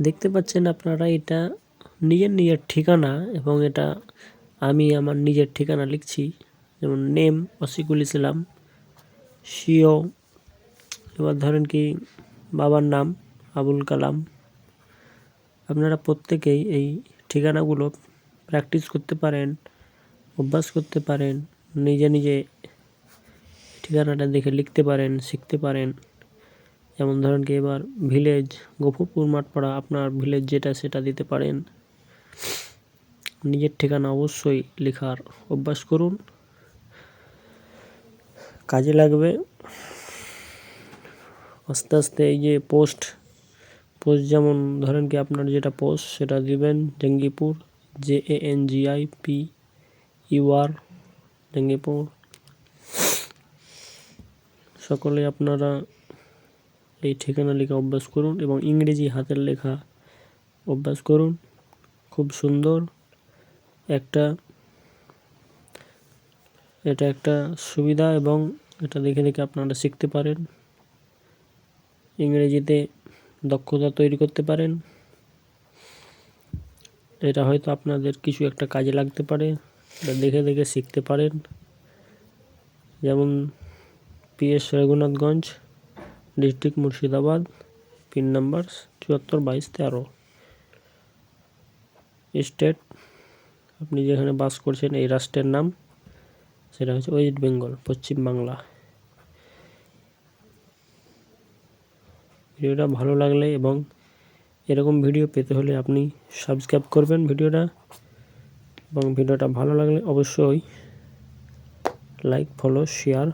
দেখতে পাচ্ছেন আপনারা, এটা নিজের নিজের ঠিকানা এবং এটা আমি আমার নিজের ঠিকানা লিখছি। যেমন নেম অসিকুল ইসলাম, সিও, এবার ধরেন কি বাবার নাম আবুল কালাম। আপনারা প্রত্যেকেই এই ঠিকানাগুলো প্র্যাকটিস করতে পারেন, অভ্যাস করতে পারেন, নিজে নিজে ঠিকানাটা দেখে লিখতে পারেন, শিখতে পারেন। যেমন ধরেন কি এবার ভিলেজ গফুরপুর মাঠপাড়া, আপনার ভিলেজ যেটা সেটা দিতে পারেন। নিজের ঠিকানা অবশ্যই লেখার অভ্যাস করুন। কাজে লাগবে আস্তে আস্তে এই যে পোস্ট পোস্ট যেমন ধরেন কি আপনার যেটা পোস্ট সেটা দিবেন Jangipur J A N G I P U R Jangipur. সকলে আপনারা এই ঠিকানা লেখা অভ্যাস করুন এবং ইংরেজি হাতের লেখা অভ্যাস করুন। খুব সুন্দর। একটা, এটা একটা সুবিধা এবং এটা দেখে দেখে আপনারা শিখতে পারেন। ইংরেজিতে দক্ষতা তৈরি করতে পারেন। এটা হয়তো আপনাদের কিছু একটা কাজে লাগতে পারে এটা দেখে দেখে শিখতে পারেন। যেমন PS Raghunathganj. District Murshidabad, pin number চুয়াত্তর বাইশ তেরো। স্টেট, আপনি যেখানে বাস করছেন এই রাষ্ট্রের নাম, সেটা হচ্ছে ওয়েস্ট বেঙ্গল, পশ্চিম বাংলা। ভিডিওটা ভালো লাগলে এবং এরকম ভিডিও পেতে হলে আপনি সাবস্ক্রাইব করবেন ভিডিওটা, এবং ভিডিওটা ভালো লাগলে অবশ্যই লাইক, ফলো, শেয়ার,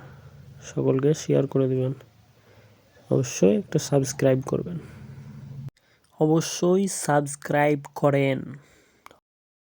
সকলকে শেয়ার করে দেবেন। অবশ্যই একটা সাবস্ক্রাইব করবেন। অবশ্যই সাবস্ক্রাইব করেন।